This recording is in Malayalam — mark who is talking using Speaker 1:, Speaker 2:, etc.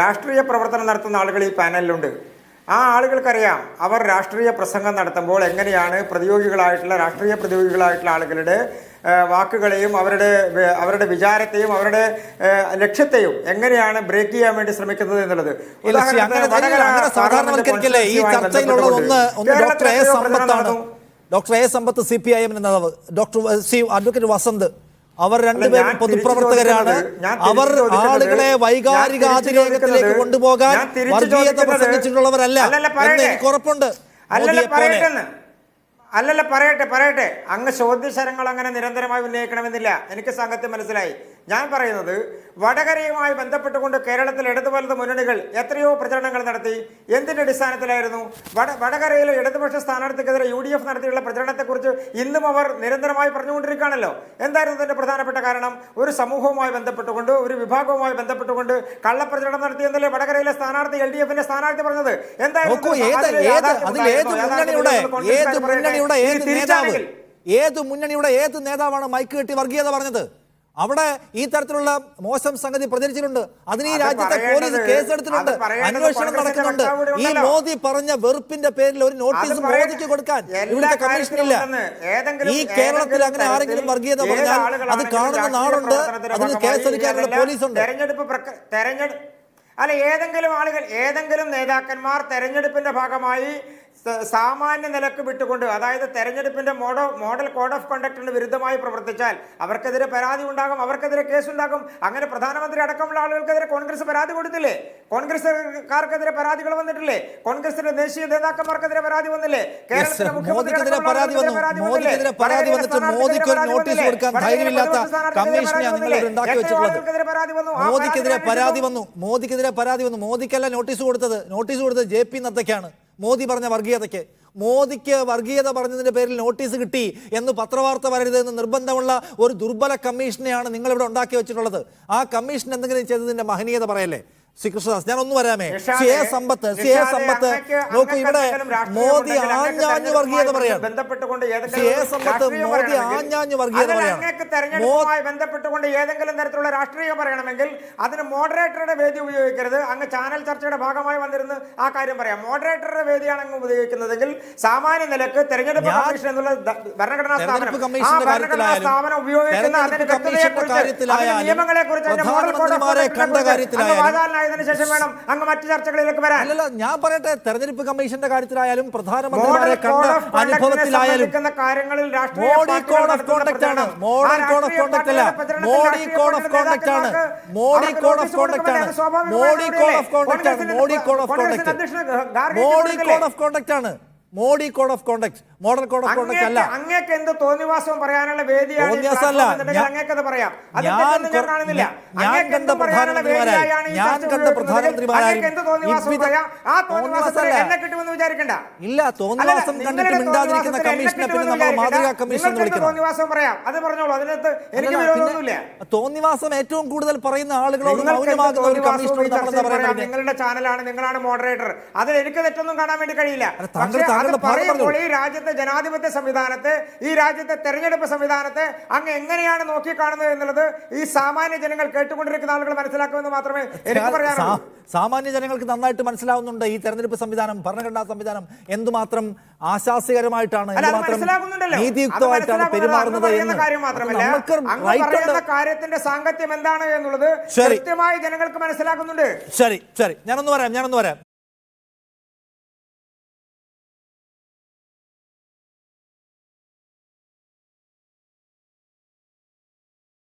Speaker 1: രാഷ്ട്രീയ പ്രവർത്തനം നടത്തുന്ന ആളുകൾ ഈ പാനലിലുണ്ട്. ആ ആളുകൾക്കറിയാം അവർ രാഷ്ട്രീയ പ്രസംഗം നടത്തുമ്പോൾ എങ്ങനെയാണ് പ്രതിയോഗികളായിട്ടുള്ള രാഷ്ട്രീയ പ്രതിയോഗികളായിട്ടുള്ള ആളുകളുടെ വാക്കുകളെയും അവരുടെ അവരുടെ വിചാരത്തെയും അവരുടെ ലക്ഷ്യത്തെയും എങ്ങനെയാണ് ബ്രേക്ക് ചെയ്യാൻ വേണ്ടി ശ്രമിക്കുന്നത് എന്നുള്ളത്.
Speaker 2: Doctor A Sampath C P I M നേതാവ് ഡോക്ടർ സി അഡ്വക്കേറ്റ് വസന്ത് അവർ രണ്ടുപേരും പൊതുപ്രവർത്തകരാണ്. അവർ ആളുകളെ വൈകാരിക
Speaker 1: തിരിച്ചു
Speaker 2: കൊണ്ടുപോകാൻ
Speaker 1: പ്രസംഗിച്ചിട്ടുള്ളവരല്ല എനിക്ക്
Speaker 2: വർഗീയത പ്രസംഗിച്ചിട്ടുള്ളവരല്ല എന്ന്. എനിക്ക് ഉറപ്പുണ്ട്.
Speaker 1: അല്ലല്ല പറയട്ടെ പറയട്ടെ. അങ്ങ് ചോദ്യശരങ്ങൾ അങ്ങനെ നിരന്തരമായി ഉന്നയിക്കണമെന്നില്ല. എനിക്ക് സംഘത്തെ മനസ്സിലായി. ഞാൻ പറയുന്നത് വടകരയുമായി ബന്ധപ്പെട്ടുകൊണ്ട് കേരളത്തിൽ ഇടതു വലത് മുന്നണികൾ എത്രയോ പ്രചരണങ്ങൾ നടത്തി. എന്തിന്റെ അടിസ്ഥാനത്തിലായിരുന്നു? വട വടകരയിലെ ഇടതുപക്ഷ സ്ഥാനാർത്ഥിക്കെതിരെ യു ഡി എഫ് നടത്തിയുള്ള പ്രചരണത്തെക്കുറിച്ച് ഇന്നും അവർ നിരന്തരമായി പറഞ്ഞുകൊണ്ടിരിക്കുകയാണല്ലോ. എന്തായിരുന്നു അതിന്റെ പ്രധാനപ്പെട്ട കാരണം? ഒരു സമൂഹവുമായി ബന്ധപ്പെട്ടുകൊണ്ട് ഒരു വിഭാഗവുമായി ബന്ധപ്പെട്ടുകൊണ്ട് കള്ളപ്രചരണം നടത്തിയെന്നല്ലേ വടകരയിലെ സ്ഥാനാർത്ഥി എൽ ഡി എഫിന്റെ സ്ഥാനാർത്ഥി പറഞ്ഞത്?
Speaker 2: നോക്കൂ മുന്നണിയുടെ ഏത് നേതാവ് ഏത് മുന്നണിയുടെ ഏത് നേതാവാണ് മൈക്ക് കെട്ടി വർഗീയത പറഞ്ഞത്? അവിടെ ഈ തരത്തിലുള്ള മോശം സംഗതി പ്രചരിച്ചിട്ടുണ്ട്. അതിന് ഈ രാജ്യത്തെ പോലീസ് കേസെടുത്തിട്ടുണ്ട്. അന്വേഷണം നടക്കുന്നുണ്ട്. ഈ മോദി പറഞ്ഞ വെറുപ്പിന്റെ പേരിൽ ഒരു നോട്ടീസ് മോദിക്ക് കൊടുക്കാൻ ഇവിടുത്തെ കമ്മീഷൻ ഇല്ല
Speaker 1: കാര്യത്തിലും
Speaker 2: ഈ കേരളത്തിൽ അങ്ങനെ ആരെങ്കിലും വർഗീയത പറഞ്ഞാൽ അത് കാണുന്ന നാടുണ്ട്. അതിന് കേസെടുക്കാനുള്ള
Speaker 1: പോലീസ്
Speaker 2: പോലീസുണ്ട്.
Speaker 1: തെരഞ്ഞെടുപ്പ് അല്ല ഏതെങ്കിലും ആളുകൾ ഏതെങ്കിലും നേതാക്കന്മാർ തെരഞ്ഞെടുപ്പിന്റെ ഭാഗമായി സാമാന്യ നിലയ്ക്ക് വിട്ടുകൊണ്ട് അതായത് തെരഞ്ഞെടുപ്പിന്റെ മോഡോ മോഡൽ കോഡ് ഓഫ് കണ്ടക്ടിന് വിരുദ്ധമായി പ്രവർത്തിച്ചാൽ അവർക്കെതിരെ പരാതി ഉണ്ടാകും അവർക്കെതിരെ കേസുണ്ടാകും. അങ്ങനെ പ്രധാനമന്ത്രി അടക്കമുള്ള ആളുകൾക്കെതിരെ കോൺഗ്രസ് പരാതി കൊടുത്തില്ലേ? കോൺഗ്രസ്സുകാർക്കെതിരെ പരാതികൾ വന്നിട്ടില്ലേ? കോൺഗ്രസിന്റെ ദേശീയ നേതാക്കന്മാർക്കെതിരെ പരാതി വന്നില്ലേ? കേരളത്തിലെ
Speaker 2: മുഖ്യമന്ത്രിക്കെതിരെ
Speaker 1: മുഖ്യമന്ത്രി
Speaker 2: പരാതി വന്നു. മോദിക്കെതിരെ പരാതി വന്നിട്ട് മോദിക്ക് ഒരു നോട്ടീസ് കൊടുക്കാൻ ധൈര്യമില്ലാത്ത
Speaker 1: പ്രതിപക്ഷ പരാതി വന്നു.
Speaker 2: മോദിക്കെതിരെ
Speaker 1: പരാതി
Speaker 2: വന്നു. മോദിക്കെതിരെ പരാതി വന്നു. മോദിക്കല്ല നോട്ടീസ് കൊടുത്തത്. നോട്ടീസ് കൊടുത്തത് ജെ പി നദ്ദയ്ക്കാണ്. മോദി പറഞ്ഞ വർഗീയതയ്ക്ക്. മോദിക്ക് വർഗീയത പറഞ്ഞതിന്റെ പേരിൽ നോട്ടീസ് കിട്ടി എന്ന് പത്രവാർത്ത വരരുത് എന്ന് നിർബന്ധമുള്ള ഒരു ദുർബല കമ്മീഷനെയാണ് നിങ്ങളിവിടെ ഉണ്ടാക്കി വെച്ചിട്ടുള്ളത്. ആ കമ്മീഷൻ എന്തെങ്കിലും ചെയ്തതിന്റെ മഹനീയത പറയല്ലേ? ശ്രീ കൃഷ്ണദാസ് ഞാൻ ഒന്ന് വരാമേ.
Speaker 1: നിഷാദേ,
Speaker 2: C A Sampath C A Sampath. നോക്കൂ ഇവിടെ മോദി ആഞ്ഞാഞ്ഞു വർഗീയത
Speaker 1: പറയാം
Speaker 2: പറയാണ്. സി എ സമ്പത്ത് മോദി ആഞ്ഞാഞ്ഞു വർഗീയത
Speaker 1: പറയാം
Speaker 2: പറയാണ്.
Speaker 1: ബന്ധപ്പെട്ടുകൊണ്ട് ഏതെങ്കിലും തരത്തിലുള്ള രാഷ്ട്രീയം പറയണമെങ്കിൽ അതിന് മോഡറേറ്ററുടെ വേദി ഉപയോഗിക്കരുത്. അങ്ങ് ചാനൽ ചർച്ചയുടെ ഭാഗമായി വന്നിരുന്ന് ആ കാര്യം പറയാം. മോഡറേറ്ററുടെ വേദിയാണ് അങ്ങ് ഉപയോഗിക്കുന്നതെങ്കിൽ സാമാന്യ നിലയ്ക്ക് തെരഞ്ഞെടുപ്പ് കമ്മീഷൻ എന്നുള്ള ഭരണഘടനാ സ്ഥാപനം. ആ ഭരണഘടനാ സ്ഥാപനം ഉപയോഗിക്കുന്ന അതിന്റെ നിയമങ്ങളെക്കുറിച്ച് അതിന്റെ മോഡൽ കോഡ് വാചാലനായതിനു ശേഷം വേണം അങ്ങ് മറ്റു ചർച്ചകളിലേക്ക് വരാൻ.
Speaker 2: അല്ലല്ല ഞാൻ പറയട്ടെ തെരഞ്ഞെടുപ്പ് കമ്മീഷന്റെ കാര്യത്തിലായാലും പ്രധാനമന്ത്രിമാരെ കണ്ട അനുഭവത്തിലായാലും
Speaker 1: കാര്യങ്ങളിൽ
Speaker 2: മോഡി കോഡ് ഓഫ് കോണ്ടക്ട് ആണ്.
Speaker 1: പ്രചരണം,
Speaker 2: കോഡ് ഓഫ് കോണ്ടക്ട് അല്ല. മോഡി കോഡ് ഓഫ് കോണ്ടക്ട് ആണ്. മോഡി കോഡ് ഓഫ് കോണ്ടക്ട് ആണ്. Modi code of? കോണ്ടക്ട് ആണ്. Modi code of conduct Modi code of conduct ആണ്. Modi code of conduct model code of conduct അല്ല.
Speaker 1: അങ്ങേക്ക് എന്ത് തോന്നിവാസം പറയാനുള്ള വേദിയാണ് അങ്ങേക്കത് പറയാം.
Speaker 2: ഞാൻ
Speaker 1: കാണുന്നില്ല.
Speaker 2: ഞാൻ കണ്ട പ്രധാനമന്ത്രിമാരായി ഞാൻ കണ്ട പ്രധാനമന്ത്രിമാരായി ഇല്ല തോന്നിവാസം കണ്ടിട്ട് മിണ്ടാതിരിക്കുന്ന കമ്മീഷനെ പിന്നെ നമ്മൾ മാതൃക കമ്മീഷൻ വിളിക്കണം.
Speaker 1: തോന്നിവാസം പറയാം? അത് പറഞ്ഞോളൂ. അതിനകത്ത് എനിക്ക് വിരോധമൊന്നുമില്ല.
Speaker 2: തോന്നിവാസം ഏറ്റവും കൂടുതൽ പറയുന്ന ആളുകളോട് മൗനമാകുന്ന ഒരു കമ്മീഷനോട് നമ്മൾ പറയുന്നത്?
Speaker 1: നിങ്ങളുടെ ചാനലാണ് നിങ്ങളാണ് മോഡറേറ്റർ അതിൽ എനിക്ക് തെറ്റൊന്നും കാണാൻ വേണ്ടി കഴിയില്ല. പക്ഷേ അത് പറയുമ്പോൾ ഈ രാജ്യത്തെ ജനാധിപത്യ സംവിധാനത്തെ ഈ രാജ്യത്തെ തെരഞ്ഞെടുപ്പ് സംവിധാനത്തെ അങ്ങ് എങ്ങനെയാണ് നോക്കിക്കാണുന്നത് എന്നുള്ളത് ഈ സാമാന്യ ജനങ്ങൾ കേട്ടുകൊണ്ടിരിക്കുന്ന ആളുകൾ മനസ്സിലാക്കുമെന്ന് മാത്രമേ എനിക്ക് പറയാനുള്ളൂ.
Speaker 2: സാമാന്യ ജനങ്ങൾക്ക് നന്നായിട്ട് മനസ്സിലാവുന്നുണ്ട് ഈ തെരഞ്ഞെടുപ്പ് സംവിധാനം ഭരണഘടനാ സംവിധാനം എന്തുമാത്രം ആശാസ്യകരമായിട്ടാണ് നീതിയുക്തമായിട്ടാണ് പെരുമാറുന്നത് എന്ന്
Speaker 1: കാര്യത്തിന്റെ സാങ്കത്യം എന്താണ് എന്നുള്ളത്. കൃത്യമായി ജനങ്ങൾക്ക് മനസ്സിലാക്കുന്നുണ്ട്.
Speaker 2: ശരി ശരി. ഞാനൊന്ന് പറയാം ഞാനൊന്ന് പറയാം